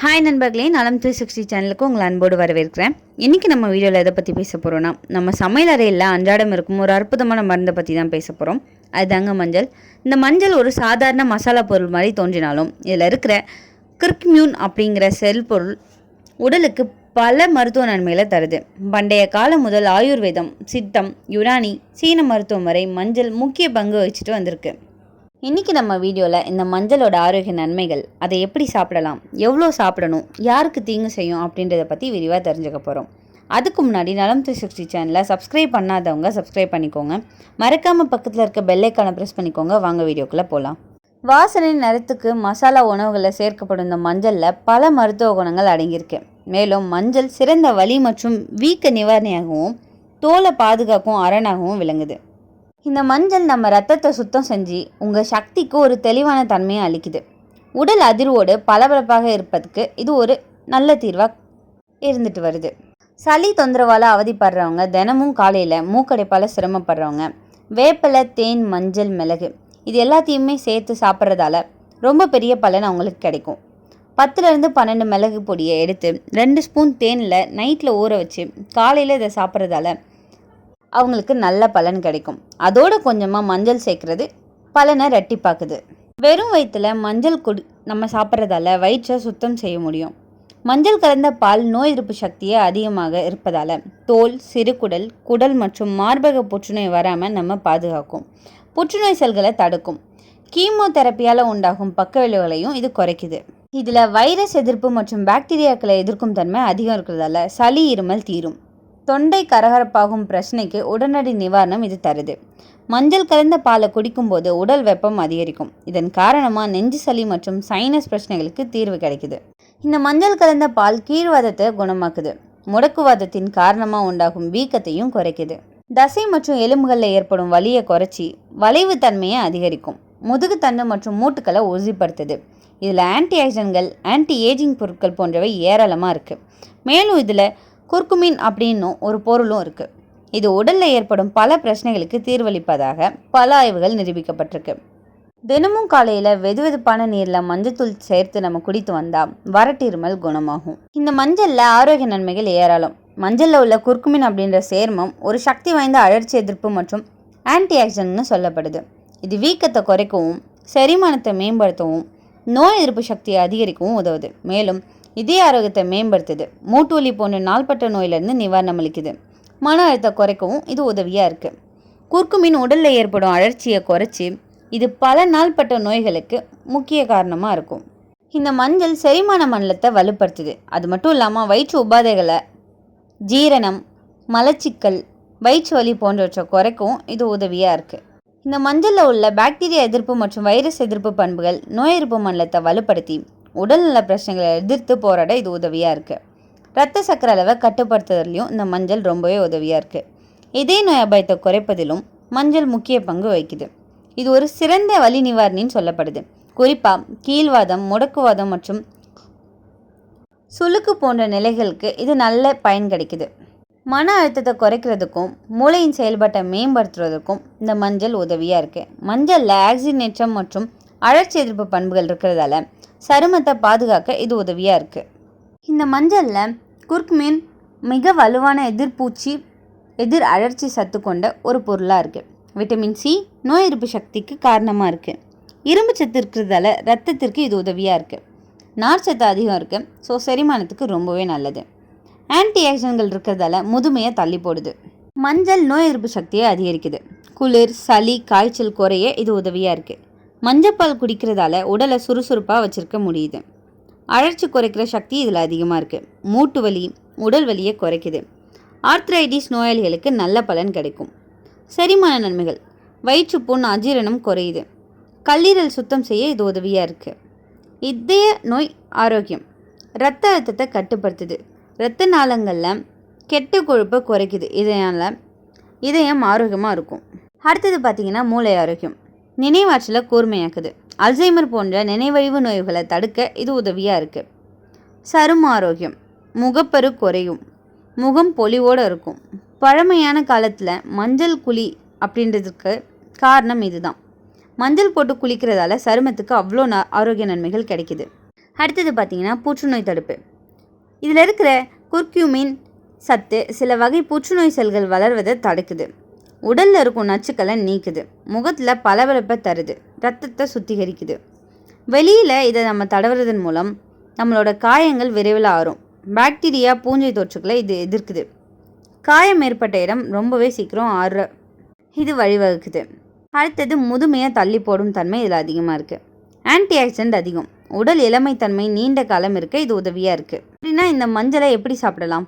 Hi நண்பர்களே நலம் three sixty சேனலுக்கு உங்களை அன்போடு வரவேற்கிறேன். இன்றைக்கி நம்ம வீடியோவில் எதை பற்றி பேச போகிறோன்னா நம்ம சமையல் அறையில் அன்றாடம் இருக்கும் ஒரு அற்புதமான மருந்தை பற்றி தான் பேச போகிறோம் அதுதாங்க மஞ்சள். இந்த மஞ்சள் ஒரு சாதாரண மசாலா பொருள் மாதிரி தோன்றினாலும் இதில் இருக்கிற கிர்க்மியூன் அப்படிங்கிற செல் பொருள் உடலுக்கு பல மருத்துவ நன்மைகளை தருது. பண்டைய காலம் முதல் ஆயுர்வேதம் சித்தம் யுனானி சீன மருத்துவம் வரை மஞ்சள் முக்கிய பங்கு வகிச்சுட்டு வந்திருக்கு. இன்றைக்கி நம்ம வீடியோவில் இந்த மஞ்சளோட ஆரோக்கிய நன்மைகள் அதை எப்படி சாப்பிடலாம் எவ்வளோ சாப்பிடணும் யாருக்கு தீங்கு செய்யும் அப்படின்றத பற்றி விரிவாக தெரிஞ்சுக்க போகிறோம் அதுக்கு முன்னாடி நலம் த்ரீ சிக்ஸ்டி சேனலை சப்ஸ்கிரைப் பண்ணாதவங்க சப்ஸ்கிரைப் பண்ணிக்கோங்க. மறக்காமல் பக்கத்தில் இருக்க பெல்லைக்கான ப்ரெஸ் பண்ணிக்கோங்க. வாங்க வீடியோக்குள்ளே போகலாம் வாசனை நிறத்துக்கு மசாலா உணவுகளில் சேர்க்கப்படும் இந்த மஞ்சளில் பல மருத்துவ குணங்கள் அடங்கியிருக்கு. மேலும் மஞ்சள் சிறந்த வலி மற்றும் வீக்க நிவாரணியாகவும் தோலை பாதுகாக்கும் அரணாகவும் விளங்குது. இந்த மஞ்சள் நம்ம ரத்தத்தை சுத்தம் செஞ்சு உங்கள் சக்திக்கு ஒரு தெளிவான தன்மையை அளிக்குது. உடல் அதிர்வோடு பளபளப்பாக இருப்பதுக்கு இது ஒரு நல்ல தீர்வாக இருந்துட்டு வருது. சளி தொந்தரவால் அவதிப்படுறவங்க தினமும் காலையில் மூக்கடைப்பால் சிரமப்படுறவங்க வேப்பிலை தேன் மஞ்சள் மிளகு இது எல்லாத்தையுமே சேர்த்து சாப்பிட்றதால ரொம்ப பெரிய பலன் அவங்களுக்கு கிடைக்கும். பத்துலேருந்து பன்னெண்டு மிளகு பொடியை எடுத்து ரெண்டு ஸ்பூன் தேனில் நைட்டில் ஊற வச்சு காலையில் இதை சாப்பிட்றதால அவங்களுக்கு நல்ல பலன் கிடைக்கும். அதோட கொஞ்சமாக மஞ்சள் சேர்க்குறது பலனை ரெட்டிப்பாக்குது வெறும் வயிற்றுல மஞ்சள் குடி நம்ம சாப்பிட்றதால வயிற்றை சுத்தம் செய்ய முடியும். மஞ்சள் கலந்த பால் நோய் எதிர்ப்பு சக்தியை அதிகமாக இருப்பதால் தோல் சிறுகுடல் குடல் மற்றும் மார்பக புற்றுநோய் வராமல் நம்ம பாதுகாக்கும். புற்றுநோய் செல்களை தடுக்கும். கீமோதெரப்பியால் உண்டாகும் பக்க விளைவுகளையும் இது குறைக்குது. இதில் வைரஸ் எதிர்ப்பு மற்றும் பாக்டீரியாக்களை எதிர்க்கும் தன்மை அதிகம் இருக்கிறதால சளி இருமல் தீரும். தொண்டை கரகரப்பாகும் பிரச்சனைக்கு உடனடி நிவாரணம் இது தருது. மஞ்சள் கலந்த பாலை குடிக்கும்போது உடல் வெப்பம் அதிகரிக்கும். இதன் காரணமாக நெஞ்சு சளி மற்றும் சைனஸ் பிரச்சனைகளுக்கு தீர்வு கிடைக்குது. இந்த மஞ்சள் கலந்த பால் கீழ்வாதத்தை குணமாக்குது. முடக்குவாதத்தின் காரணமாக உண்டாகும் வீக்கத்தையும் குறைக்குது. தசை மற்றும் எலும்புகளில் ஏற்படும் வலியை குறைச்சி வளைவு தன்மையை அதிகரிக்கும். முதுகுத்தண்டு மற்றும் மூட்டுக்களை உறுதிப்படுத்துது. இதில் ஆன்டி ஆக்சிடன்கள் ஆன்டி ஏஜிங் பொருட்கள் போன்றவை ஏராளமாக இருக்குது மேலும் இதில் குர்குமின் அப்படின்னும் ஒரு பொருளும் இருக்குது இது உடலில் ஏற்படும் பல பிரச்சனைகளுக்கு தீர்வளிப்பதாக பல ஆய்வுகள் நிரூபிக்கப்பட்டிருக்கு. தினமும் காலையில் வெதுவெதுப்பான நீரில் மஞ்சத்தூள் சேர்த்து நம்ம குடித்து வந்தால் வரட்டிருமல் குணமாகும். இந்த மஞ்சளில் ஆரோக்கிய நன்மைகள் ஏராளம். மஞ்சளில் உள்ள குர்குமின் அப்படின்ற சேர்மம் ஒரு சக்தி வாய்ந்த அழற்சி எதிர்ப்பு மற்றும் ஆன்டி ஆக்சிடன்ட்னு சொல்லப்படுது. இது வீக்கத்தை குறைக்கவும் செரிமானத்தை மேம்படுத்தவும் நோய் எதிர்ப்பு சக்தியை அதிகரிக்கவும் உதவுது. மேலும் இதய ஆரோக்கியத்தை மேம்படுத்துது. மூட்டு வலி போன்ற நாள்பட்ட நோயிலிருந்து நிவாரணம் அளிக்குது. மன அழுத்தம் குறைக்கவும் இது உதவியாக இருக்குது குர்க்குமின் உடலில் ஏற்படும் அழற்சியை குறைச்சி இது பல நாள்பட்ட நோய்களுக்கு முக்கிய காரணமாக இருக்கும். இந்த மஞ்சள் செரிமான மண்டலத்தை வலுப்படுத்துது. அது மட்டும் இல்லாமல் வயிற்று உபாதைகளை ஜீரணம் மலச்சிக்கல் வயிற்று வலி போன்றவற்றை குறைக்கவும் இது உதவியாக இருக்குது இந்த மஞ்சளில் உள்ள பாக்டீரியா எதிர்ப்பு மற்றும் வைரஸ் எதிர்ப்பு பண்புகள் நோய் எதிர்ப்பு மண்டலத்தை வலுப்படுத்தி உடல்நல பிரச்சனைகளை எதிர்த்து போராட இது உதவியாக இருக்குது ரத்த சக்கர அளவை கட்டுப்படுத்துறதுலையும் இந்த மஞ்சள் ரொம்பவே உதவியாக இருக்குது இதே நோய் அபாயத்தை குறைப்பதிலும் மஞ்சள் முக்கிய பங்கு வகிக்குது. இது ஒரு சிறந்த வலி நிவாரணின்னு சொல்லப்படுது. குறிப்பாக கீழ்வாதம் முடக்குவாதம் மற்றும் சுளுக்கு போன்ற நிலைகளுக்கு இது நல்ல பயன் கிடைக்குது. மன அழுத்தத்தை குறைக்கிறதுக்கும் மூளையின் செயல்பாட்டை மேம்படுத்துறதுக்கும் இந்த மஞ்சள் உதவியாக இருக்குது மஞ்சளில் ஆக்சினேற்றம் மற்றும் அழற்சி எதிர்ப்பு பண்புகள் இருக்கிறதால சருமத்தை பாதுகாக்க இது உதவியாக இருக்குது இந்த மஞ்சளில் குர்க்மின் மிக வலுவான எதிர்பூச்சி எதிர் அழற்சி சத்து கொண்ட ஒரு பொருளாக இருக்குது விட்டமின் சி நோய் எதிர்ப்பு சக்திக்கு காரணமாக இருக்குது இரும்பு சத்து இருக்கிறதால ரத்தத்திற்கு இது உதவியாக இருக்குது நார்ச்சத்து அதிகம் இருக்குது ஸோ செரிமானத்துக்கு ரொம்பவே நல்லது. ஆன்டி ஆக்சன்கள் இருக்கிறதால முதுமையை தள்ளி போடுது. மஞ்சள் நோய் எதிர்ப்பு சக்தியை அதிகரிக்குது. குளிர் சளி காய்ச்சல் குறைய இது உதவியாக இருக்குது மஞ்சப்பால் குடிக்கிறதால உடலை சுறுசுறுப்பாக வச்சுருக்க முடியுது. அழற்சி குறைக்கிற சக்தி இதில் அதிகமாக இருக்குது மூட்டு வலி உடல் வலியை குறைக்குது. ஆர்த்ரைட்டிஸ் நோயாளிகளுக்கு நல்ல பலன் கிடைக்கும். செரிமான நன்மைகள். வயிற்றுப்புண் அஜீரணம் குறையுது. கல்லீரல் சுத்தம் செய்ய இது உதவியாக இருக்குது இதய நோய் ஆரோக்கியம். இரத்த அழுத்தத்தை கட்டுப்படுத்துது. இரத்த நாளங்களில் கெட்ட கொழுப்பை குறைக்குது. இதனால் இதயம் ஆரோக்கியமாக இருக்கும். அடுத்தது பார்த்திங்கன்னா மூளை ஆரோக்கியம். நினைவாற்றலை கூர்மையாக்குது. அல்சைமர் போன்ற நினைவழிவு நோய்களை தடுக்க இது உதவியாக இருக்குது சரும ஆரோக்கியம். முகப்பரு குறையும். முகம் பொலிவோடு இருக்கும். பழமையான காலத்தில் மஞ்சள் குழி அப்படின்றதுக்கு காரணம் இதுதான். மஞ்சள் போட்டு குளிக்கிறதால சருமத்துக்கு அவ்வளோ ந ஆரோக்கிய நன்மைகள் கிடைக்குது. அடுத்தது பார்த்திங்கன்னா புற்றுநோய் தடுப்பு. இதில் இருக்கிற குர்க்யூமின் சத்து சில வகை புற்றுநோய் செல்கள் வளர்வதை தடுக்குது. உடலில் இருக்கும் நச்சுக்களை நீக்குது. முகத்தில் பளபளப்பை தருது. ரத்தத்தை சுத்திகரிக்குது. வெளியில் இதை நம்ம தடவுறதன் மூலம் நம்மளோட காயங்கள் விரைவில் ஆறும். பாக்டீரியா பூஞ்சை தொற்றுக்களை இது எதிர்க்குது. காயம் ஏற்பட்ட இடம் ரொம்பவே சீக்கிரம் ஆறுற இது வழிவகுக்குது. அடுத்தது முதுமையை தள்ளி போடும் தன்மை இதில் அதிகமாக இருக்குது ஆன்டி ஆக்சிடென்ட் அதிகம். உடல் இளமைத்தன்மை நீண்ட காலம் இருக்க இது உதவியாக இருக்குது அப்படின்னா இந்த மஞ்சளை எப்படி சாப்பிடலாம்?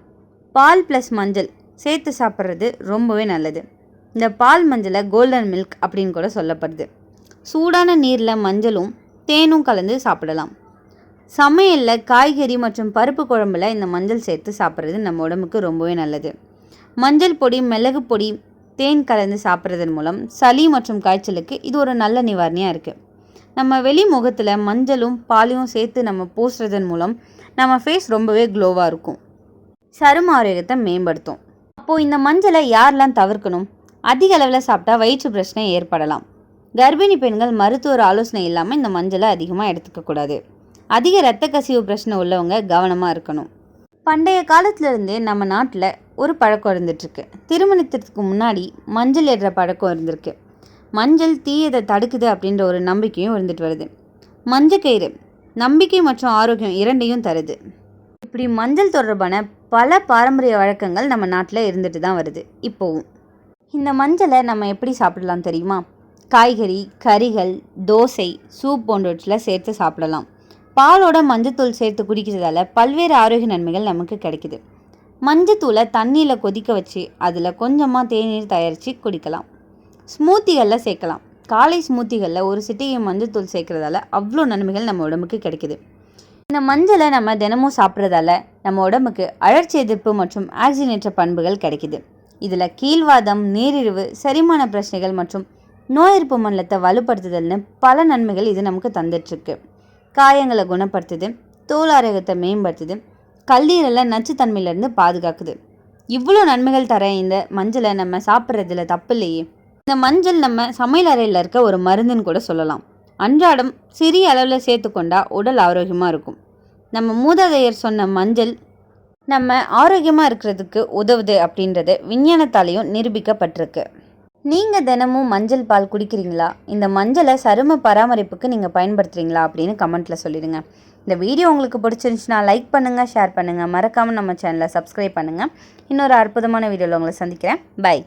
பால் ப்ளஸ் மஞ்சள் சேர்த்து சாப்பிட்றது ரொம்பவே நல்லது. இந்த பால் மஞ்சளை கோல்டன் மில்க் அப்படின்னு கூட சொல்லப்படுது. சூடான நீரில் மஞ்சளும் தேனும் கலந்து சாப்பிடலாம். சமையலில் காய்கறி மற்றும் பருப்பு குழம்புல இந்த மஞ்சள் சேர்த்து சாப்பிட்றது நம்ம உடம்புக்கு ரொம்பவே நல்லது. மஞ்சள் பொடி மிளகு பொடி தேன் கலந்து சாப்பிட்றதன் மூலம் சளி மற்றும் காய்ச்சலுக்கு இது ஒரு நல்ல நிவாரணியாக இருக்குது நம்ம வெளி முகத்தில் மஞ்சளும் பாலையும் சேர்த்து நம்ம பூசுறதன் மூலம் நம்ம ஃபேஸ் ரொம்பவே க்ளோவாக இருக்கும். சரும ஆரோக்கியத்தை மேம்படுத்தும். அப்போது இந்த மஞ்சளை யாரெல்லாம் தவிர்க்கணும்? அதிக அளவில் சாப்பிட்டா வயிற்று பிரச்சனை ஏற்படலாம். கர்ப்பிணி பெண்கள் மருத்துவர் ஆலோசனை இல்லாமல் இந்த மஞ்சளை அதிகமாக எடுத்துக்கக்கூடாது அதிக இரத்த கசிவு பிரச்சனை உள்ளவங்க கவனமாக இருக்கணும். பண்டைய காலத்திலிருந்து நம்ம நாட்டில் ஒரு பழக்கம் இருந்துகிட்ருக்கு திருமணத்திற்கு முன்னாடி மஞ்சள் ஏடுற பழக்கம் இருந்திருக்கு. மஞ்சள் தீயதை தடுக்குது அப்படின்ற ஒரு நம்பிக்கையும் இருந்துட்டு வருது. மஞ்சக்கயிறு நம்பிக்கை மற்றும் ஆரோக்கியம் இரண்டையும் தருது. இப்படி மஞ்சள் தொடர்பான பல பாரம்பரிய வழக்கங்கள் நம்ம நாட்டில் இருந்துட்டு தான் வருது. இப்போவும். இந்த மஞ்சளை நம்ம எப்படி சாப்பிடலாம் தெரியுமா? காய்கறி கறிகள் தோசை சூப் போன்றவற்றில் சேர்த்து சாப்பிடலாம். பாலோட மஞ்சத்தூள் சேர்த்து குடிக்கிறதால பல்வேறு ஆரோக்கிய நன்மைகள் நமக்கு கிடைக்குது. மஞ்சத்தூளை தண்ணியில் கொதிக்க வச்சு அதில் கொஞ்சமாக தேநீர் தயாரித்து குடிக்கலாம். ஸ்மூத்திகளில் சேர்க்கலாம். காலை ஸ்மூத்திகளில் ஒரு சிட்டிகை மஞ்சத்தூள் சேர்க்குறதால அவ்வளோ நன்மைகள் நம்ம உடம்புக்கு கிடைக்குது. இந்த மஞ்சளை நம்ம தினமும் சாப்பிட்றதால நம்ம உடம்புக்கு அழற்சி எதிர்ப்பு மற்றும் ஆக்சிஜனேற்ற பண்புகள் கிடைக்குது. இதில் கீழ்வாதம் நீரிழிவு செரிமான பிரச்சனைகள் மற்றும் நோய் எதிர்ப்பு மண்டலத்தை வலுப்படுத்துதல்னு பல நன்மைகள் இது நமக்கு தந்துட்டுருக்கு. காயங்களை குணப்படுத்துது தோல் ஆரோக்கியத்தை மேம்படுத்துது கல்லீரலில் நச்சுத்தன்மையிலேருந்து பாதுகாக்குது. இவ்வளோ நன்மைகள் தர இந்த மஞ்சளை நம்ம சாப்பிட்றதுல தப்பு இல்லையே. இந்த மஞ்சள் நம்ம சமையல் அறையில் இருக்க ஒரு மருந்துன்னு கூட சொல்லலாம். அன்றாடம் சிறிய அளவில் சேர்த்துக்கொண்டா உடல் ஆரோக்கியமாக இருக்கும். நம்ம மூதாதையர் சொன்ன மஞ்சள் நம்ம ஆரோக்கியமாக இருக்கிறதுக்கு உதவுது அப்படின்றது விஞ்ஞானத்தாலையும் நிரூபிக்கப்பட்டிருக்கு. நீங்கள் தினமும் மஞ்சள் பால் குடிக்கிறீங்களா? இந்த மஞ்சளை சரும பராமரிப்புக்கு நீங்கள் பயன்படுத்துகிறீங்களா அப்படின்னு கமெண்ட்டில் சொல்லிடுங்க. இந்த வீடியோ உங்களுக்கு பிடிச்சிருந்துச்சுன்னா லைக் பண்ணுங்கள் ஷேர் பண்ணுங்கள் மறக்காமல் நம்ம சேனலை சப்ஸ்கிரைப் பண்ணுங்கள் இன்னொரு அற்புதமான வீடியோவில் உங்களை சந்திக்கிறேன். பை